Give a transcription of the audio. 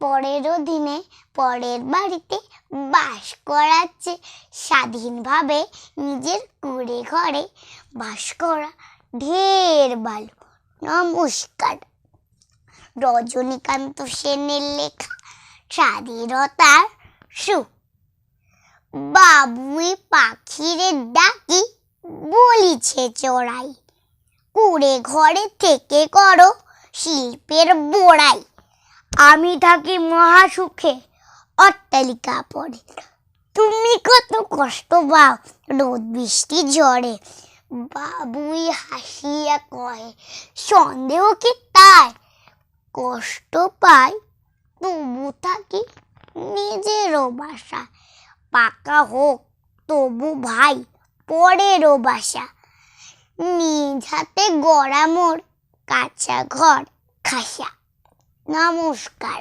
পরের অধীনে পরের বাড়িতে বাস করাচ্ছে। স্বাধীনভাবে নিজের কুড়ে ঘরে বাস করা ঢের ভালো নমস্কার। রজনীকান্ত সেনের লেখা স্বাধীনতার সুখ। বাবুই পাখিরে ডাকি, বলিছে চড়াই কুড়ে ঘরে থেকে করো শিল্পের বোড়াই। আমি থাকি মহাসুখে, অট্টালিকা পড়ে। তুমি কত কষ্ট পাও, রোদ বৃষ্টি ঝড়ে বাবুই হাসিয়া কহে সন্দেহ কি তাই কষ্ট পাই, তবু থাকি নিজেরও বাসা পাকা হোক, তবু ভাই পরেরও বাসা। নিজ হাতে গড়া মোর কাঁচা ঘর, খাসা। নমস্কার